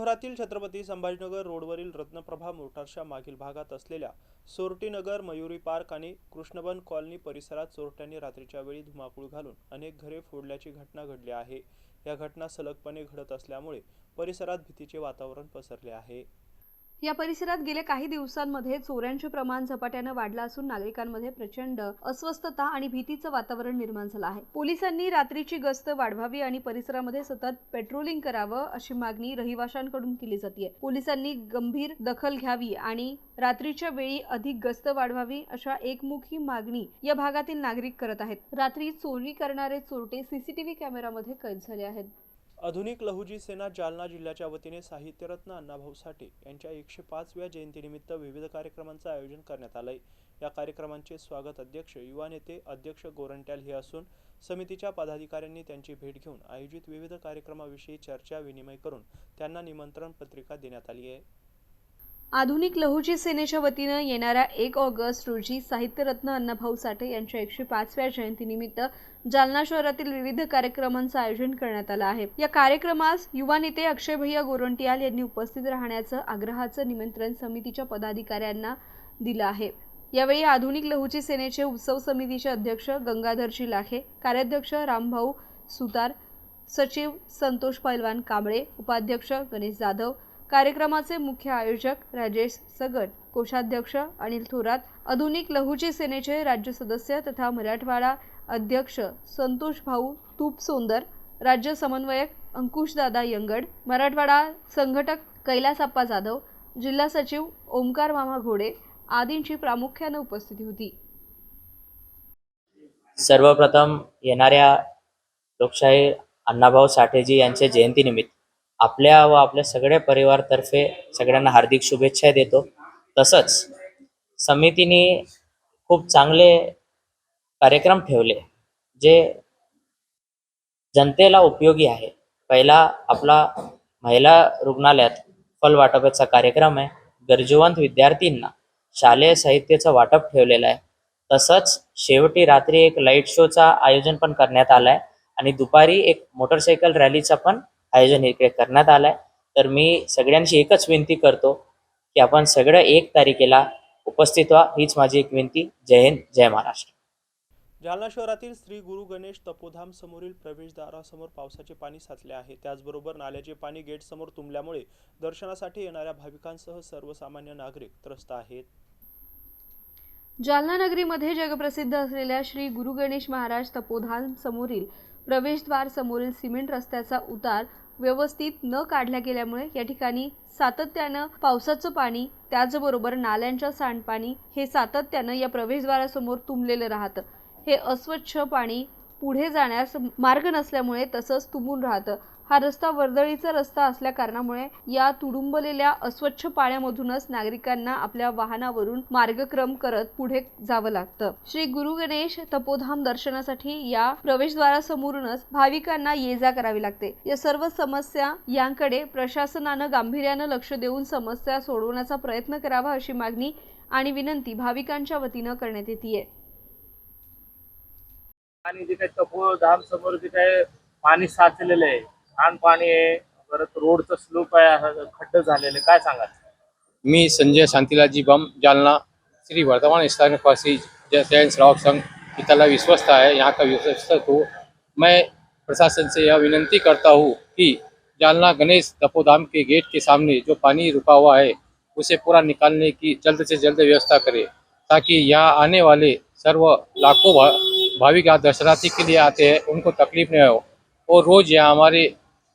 शहरातील छत्रपती संभाजीनगर रोडवरील रत्नप्रभा मोटारच्या मागील भागात असलेल्या सोरटीनगर मयुरी पार्क आणि कृष्णबन कॉलनी परिसरात चोरट्यांनी रात्रीच्या वेळी धुमाकूळ घालून अनेक घरे फोडल्याची घटना घडली आहे. या घटना सलगपणे घडत असल्यामुळे परिसरात भीतीचे वातावरण पसरले आहे. या परिसरात गेल्या काही दिवसांमध्ये चोऱ्यांचे प्रमाण झपाट्यानं वाढलं असून नागरिकांमध्ये प्रचंड अस्वस्थता आणि भीतीचं वातावरण निर्माण झालं आहे. पोलिसांनी रात्रीची गस्त वाढवावी आणि परिसरामध्ये सतत पेट्रोलिंग करावं अशी मागणी रहिवाशांकडून केली जाते पोलिसांनी गंभीर दखल घ्यावी आणि रात्रीच्या वेळी अधिक गस्त वाढवावी अशा एकमुखी मागणी या भागातील नागरिक करत आहेत. रात्री चोरी करणारे चोरटे सीसीटीव्ही कॅमेरामध्ये कैद झाले आहेत. आधुनिक लहुजी सेना जालना जिल्ह्याच्या वतीने साहित्यरत्न अण्णाभाऊ साठे यांच्या एकशे पाचव्या जयंतीनिमित्त विविध कार्यक्रमांचं आयोजन करण्यात आलंय. या कार्यक्रमांचे स्वागत अध्यक्ष युवा नेते अध्यक्ष गोरंट्याल हे असून समितीच्या पदाधिकाऱ्यांनी त्यांची भेट घेऊन आयोजित विविध कार्यक्रमाविषयी चर्चा विनिमय करून त्यांना निमंत्रण पत्रिका देण्यात आली आहे. आधुनिक लहुजी सेनेच्या वतीनं येणाऱ्या एक ऑगस्ट रोजी साहित्यरत्न अण्णाभाऊ साठे यांच्या एकशे पाचव्या जयंतीनिमित्त जालना शहरातील विविध कार्यक्रमांचं आयोजन करण्यात आलं आहे. या कार्यक्रमास युवा नेते अक्षय भैया गोरंटियाल यांनी उपस्थित राहण्याचं आग्रहाचं निमंत्रण समितीच्या पदाधिकाऱ्यांना दिलं आहे. यावेळी आधुनिक लहुजी सेनेचे उत्सव समितीचे अध्यक्ष गंगाधरजी लाखे कार्याध्यक्ष रामभाऊ सुतार सचिव संतोष पैलवान कांबळे उपाध्यक्ष गणेश जाधव कार्यक्रमाचे मुख्य आयोजक राजेश सगट कोषाध्यक्ष अनिल थोरात आधुनिक लहुजी सेनेचे राज्य सदस्य तथा मराठवाडा अध्यक्ष संतोष भाऊ तूपसोंदर राज्य समन्वयक अंकुशदादा यंगड मराठवाडा संघटक कैलासप्पा जाधव जिल्हा सचिव ओमकार मामा घोडे आदींची प्रामुख्यानं उपस्थिती होती. सर्वप्रथम येणाऱ्या लोकशाही अण्णाभाऊ साठेजी यांच्या जयंतीनिमित्त आपल्या व आपल्या सगळ्या परिवारतर्फे सगळ्यांना हार्दिक शुभेच्छा देतो. तसंच समितीने खूप चांगले कार्यक्रम ठेवले जे जनतेला उपयोगी आहे. पहिला आपला महिला रुग्णालयात फल वाटपाचा कार्यक्रम आहे. गरजूवंत विद्यार्थींना शालेय साहित्याचं वाटप ठेवलेलं आहे. तसंच शेवटी रात्री एक लाइट शोचा आयोजन पण करण्यात आलं आहे आणि दुपारी एक मोटरसायकल रॅलीचा पण आयोजन इकडे करण्यात आलाय. तर मी सगळ्यांशी एकच विनंती करतो की आपण सगळं एक तारखेला उपस्थित व्हा. हीच माझी एक विनंती. जय हिंद जय महाराष्ट्र. जालना शहरातील श्री गुरु गणेश तपोधाम समोरील प्रवेशद्वारासमोर पावसाचे पाणी साचले आहे. त्याचबरोबर नाल्याचे पाणी गेट समोर तुंबल्यामुळे दर्शनासाठी येणाऱ्या भाविकांसह सर्वसामान्य नागरिक त्रस्त आहेत. जालना नगरीमध्ये जगप्रसिद्ध असलेल्या श्री गुरु गणेश महाराज तपोधान समोरील प्रवेशद्वार समोरील सिमेंट रस्त्याचा उतार व्यवस्थित न काढल्या गेल्यामुळे या ठिकाणी सातत्यानं पावसाचं पाणी त्याचबरोबर नाल्यांच्या सांडपाणी हे सातत्यानं या प्रवेशद्वारासमोर तुंबलेलं राहतं. हे अस्वच्छ पाणी पुढे जाण्यास मार्ग नसल्यामुळे तसंच तुंबून राहतं. हा रस्ता वर्दळीचा रस्ता असल्या कारणामुळे या तुडुंबलेल्या अस्वच्छ पाण्यामधूनच नागरिकांना आपल्या वाहनावरून मार्गक्रम करत पुढे जावं लागतं. श्री गुरु गणेश तपोधाम दर्शनासाठी या प्रवेशद्वारासमोरूनच भाविकांना ये जा करावी लागते. या सर्व समस्या यांकडे प्रशासनानं गांभीर्यानं लक्ष देऊन समस्या सोडवण्याचा प्रयत्न करावा अशी मागणी आणि विनंती भाविकांच्या वतीनं करण्यात येते आणि जे काही तपोधाम समोर जे काही पाणी साचलेलं आहे घाण पाणी आहे. परत रोडचं स्लोप असं खड्डे झालेले. मी संजय शांतिलाजी बम, जालना, श्री वर्धमान स्थान निवासी जय जैन श्रावक संघ पितला विश्वस्त है यहाँ का विश्वस्त हूँ मैं प्रशासन से यह विनंती करता हूँ कि जालना गणेश तपोधाम के गेट के सामने जो पानी रुका हुआ है, उसे पूरा निकालने की जल्द से जल्द व्यवस्था करे, ताकि यहाँ आने वाले सर्व लाखों भाविक यहाँ दर्शनार्थी के लिए आते हैं। उनको तकलीफ़ नहीं हो। और रोज यहाँ हमारे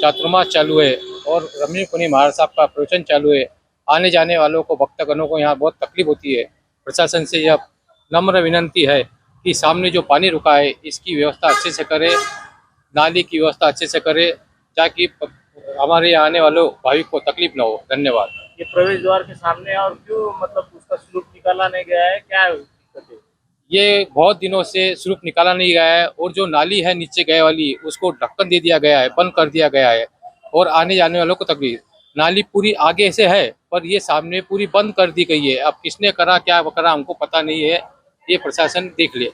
चातुर्मास चालू है और रमणी पुनी महाराज साहब का प्रवचन चालू है। आने जाने वालों को, भक्तगणों को यहाँ बहुत तकलीफ़ होती है। प्रशासन से यह नम्र विनंती है कि सामने जो पानी रुका है, इसकी व्यवस्था अच्छे से करे, नाली की व्यवस्था अच्छे से करे, ताकि हमारे आने वालों, भाविक को तकलीफ़ न हो। धन्यवाद। ये प्रवेश द्वार के सामने और क्यों मतलब उसका स्लोप निकाला नहीं गया है? क्या है ये बहुत दिनों से स्रूप निकाला नहीं गया है और जो नाली है नीचे गए वाली उसको ढक्कन दे दिया गया है बंद कर दिया गया है और आने जाने वालों को तकलीफ़। नाली पूरी आगे से है पर ये सामने पूरी बंद कर दी गई है। अब किसने करा क्या करा हमको पता नहीं है। ये प्रशासन देख ले।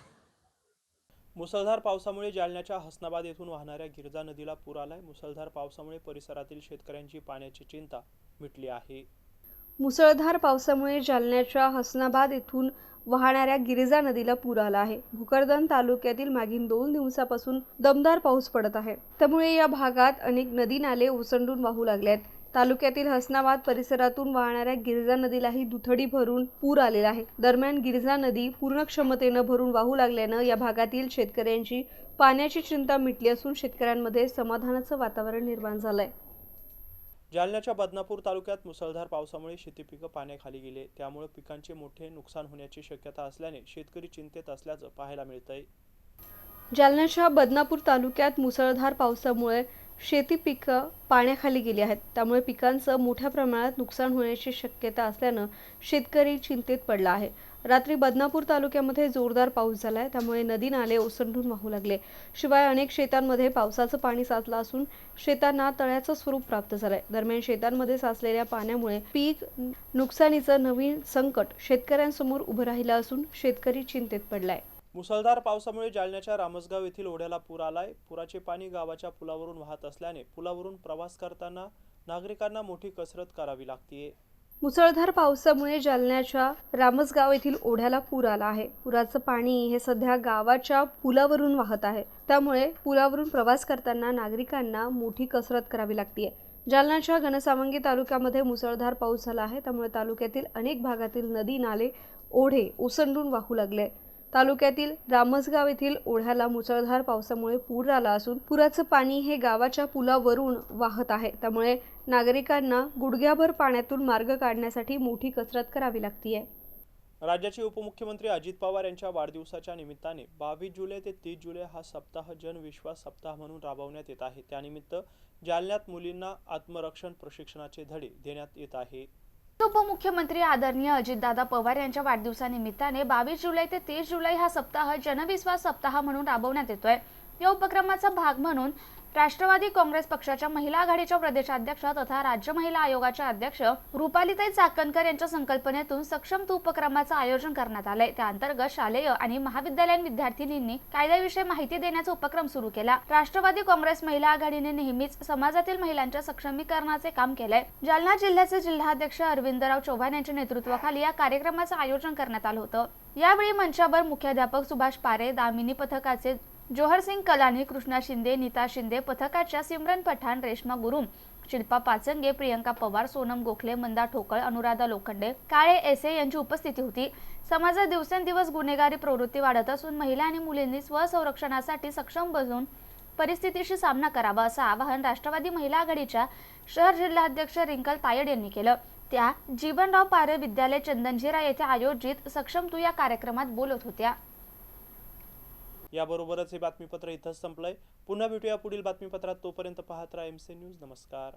मुसळधार पावसामुळे जालन्याच्या हसनाबाद येथून वाहणाऱ्या गिरजा नदीला पूर आलाय. मुसळधार पावसामुळे परिसरातील शेतकऱ्यांची पाण्याची चिंता मिटली आहे. मुसळधार पावसामुळे जालन्याच्या हसनाबाद येथून वाहणाऱ्या गिरिजा नदीला पूर आला आहे. भोकरदन तालुक्यातील मागील दोन दिवसापासून दमदार पाऊस पडत आहे. त्यामुळे या भागात अनेक नदी नाले ओसंडून वाहू लागले आहेत. तालुक्यातील हसनाबाद परिसरातून वाहणाऱ्या गिरिजा नदीलाही दुथडी भरून पूर आलेला आहे. दरम्यान गिरिजा नदी पूर्ण क्षमतेनं भरून वाहू लागल्यानं या भागातील शेतकऱ्यांची पाण्याची चिंता मिटली असून शेतकऱ्यांमध्ये समाधानाचं वातावरण निर्माण झालंय. जालन्याच्या बदनापूर तालुक्यात मुसळधार पावसामुळे शेती पिकं पाण्याखाली गेले. त्यामुळे पिकांचे मोठे नुकसान होण्याची शक्यता असल्याने शेतकरी चिंतेत असल्याचं पाहायला मिळतंय. जालन्याच्या बदनापूर तालुक्यात मुसळधार पावसामुळे शेती पिकं पाण्याखाली गेली आहेत. त्यामुळे पिकांचं मोठ्या प्रमाणात नुकसान होण्याची शक्यता असल्यानं शेतकरी चिंतेत पडला आहे. रात्री बदनापूर तालुक्यामध्ये जोरदार पाऊस झाला आहे त्यामुळे नदी नाले ओसंडून वाहू लागले. शिवाय अनेक शेतांमध्ये पावसाचं पाणी साचलं असून शेतांना तळ्याचं स्वरूप प्राप्त झालंय. दरम्यान शेतांमध्ये साचलेल्या पाण्यामुळे पीक नुकसानीचं नवीन संकट शेतकऱ्यांसमोर उभं राहिलं असून शेतकरी चिंतेत पडलाय. मुसळधार पावसामुळे जालन्याच्या रामसगाव येथील ओढ्याला पूर आलाय. पुराचे पाणी गावाच्या पुलावरून वाहत असल्याने पुलावरून प्रवास करताना नागरिकांना मोठी कसरत करावी लागतीये. मुसळधार पावसामुळे जालन्याच्या रामसगाव येथील ओढ्याला पूर आला आहे. पुराचं पाणी हे सध्या गावाच्या पुलावरून वाहत आहे. त्यामुळे पुलावरून प्रवास करताना नागरिकांना मोठी कसरत करावी लागतीये. जालन्याच्या घनसावंगी तालुक्यामध्ये मुसळधार पाऊस झाला आहे. त्यामुळे तालुक्यातील अनेक भागातील नदी नाले ओढे ओसंडून वाहू लागले. तालुक्यातील रामसगाव येथील ओढ्याला मुसळधार पावसामुळे पूर आला असून पुराचं पाणी हे गावाच्या पुलावरून वाहत आहे. त्यामुळे नागरिकांना गुडघ्याभर पाण्यातून मार्ग काढण्यासाठी मोठी कसरत करावी लागतीये. राज्याचे उपमुख्यमंत्री अजित पवार यांच्या वाढदिवसाच्या निमित्ताने बावीस जुलै ते तीस जुलै हा सप्ताह जनविश्वास सप्ताह म्हणून राबवण्यात येत आहे. त्यानिमित्त जालन्यात मुलींना आत्मरक्षण प्रशिक्षणाचे धडे देण्यात येत आहे. उपमुख्यमंत्री आदरणीय अजितदादा पवार यांच्या वाढदिवसानिमित्ताने बावीस जुलै ते तीस जुलै हा सप्ताह जनविश्वास सप्ताह म्हणून राबवण्यात येतोय. या उपक्रमाचा भाग म्हणून राष्ट्रवादी काँग्रेस पक्षाच्या महिला आघाडीच्या प्रदेशाध्यक्ष तथा राज्य महिला आयोगाच्या अध्यक्ष रुपालीताई चाकणकर यांच्या संकल्पनेतून सक्षम तू उपक्रमाचं आयोजन करण्यात आलंय. त्या अंतर्गत शालेय आणि महाविद्यालयीन विद्यार्थिनींनी कायद्याविषयी माहिती देण्याचा उपक्रम सुरू केला. राष्ट्रवादी काँग्रेस महिला आघाडीने नेहमीच समाजातील महिलांच्या सक्षमीकरणाचे काम केलंय. जालना जिल्ह्याचे जिल्हाध्यक्ष अरविंदराव चव्हाण यांच्या नेतृत्वाखाली या कार्यक्रमाचं आयोजन करण्यात आलं होतं. यावेळी मंचावर मुख्याध्यापक सुभाष पारे दामिनी पथकाचे जोहर सिंग कलानी कृष्णा शिंदे नीता शिंदे पथकाच्या सिमरन पठाण रेश्मा गुरुम शिल्पा पाचंगे प्रियंका पवार सोनम गोखले मंदा ठोकळ अनुराधा लोखंडे काळे एसे यांची उपस्थिती होती. समाजात दिवसेंदिवस गुन्हेगारी प्रवृत्ती वाढत असून महिला आणि मुलींनी स्वसंरक्षणासाठी सक्षम बनून परिस्थितीशी सामना करावा असं आवाहन राष्ट्रवादी महिला आघाडीच्या शहर जिल्हाध्यक्ष रिंकल तायड यांनी केलं. त्या जीवनराव पारे विद्यालय चंदनझिरा येथे आयोजित सक्षम तू या कार्यक्रमात बोलत होत्या. याबरोबरच हे बातमीपत्र इथंच संपलंय. पुन्हा भेटूया पुढील बातमीपत्रात. तोपर्यंत पाहत राहा एम सी न्यूज नमस्कार.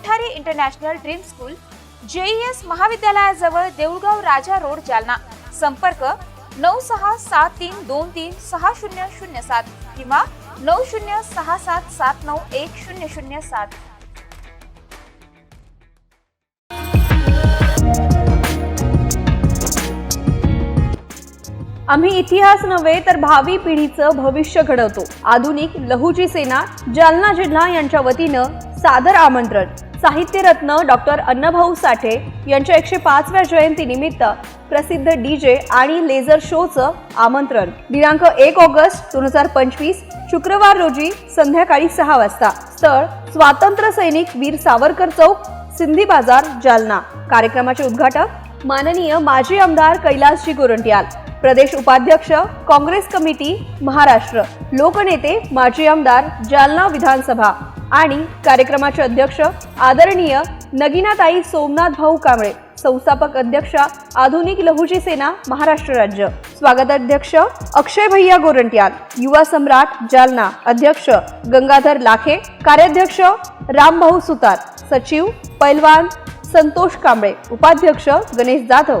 Kothari international dream school JES महाविद्यालयाजवळ Deulgaon Raja road Jalna. संपर्क नऊ सहा सात तीन दोन तीन सहा शून्य शून्य सात किंवा नऊ शून्य सहा सात सात नऊ एक शून्य शून्य सात. आम्ही इतिहास नव्हे तर भावी पिढीचं भविष्य घडवतो. आधुनिक लहुजी सेना जालना जिल्हा यांच्या वतीनं सादर आमंत्रण. साहित्यरत्न डॉक्टर अण्णाभाऊ साठे यांच्या एकशे पाचव्या जयंतीनिमित्त प्रसिद्ध डीजे आणि लेझर शोचं आमंत्रण. दिनांक एक ऑगस्ट दोन हजार पंचवीस शुक्रवार रोजी संध्याकाळी सहा वाजता. स्थळ स्वातंत्र्य सैनिक वीर सावरकर चौक सिंधी बाजार जालना. कार्यक्रमाचे उद्घाटक माननीय माजी आमदार कैलासजी गोरंट्याल प्रदेश उपाध्यक्ष काँग्रेस कमिटी महाराष्ट्र. लोकनेते माजी आमदार जालना विधानसभा. आणि कार्यक्रमाचे अध्यक्ष आदरणीय नगिनाताई सोमनाथ भाऊ कांबळे संस्थापक अध्यक्ष आधुनिक लहुजी सेना महाराष्ट्र राज्य. स्वागताध्यक्ष अक्षय भैया गोरंट्याल युवा सम्राट जालना अध्यक्ष गंगाधर लाखे कार्याध्यक्ष रामभाऊ सुतार सचिव पैलवान संतोष कांबळे उपाध्यक्ष गणेश जाधव.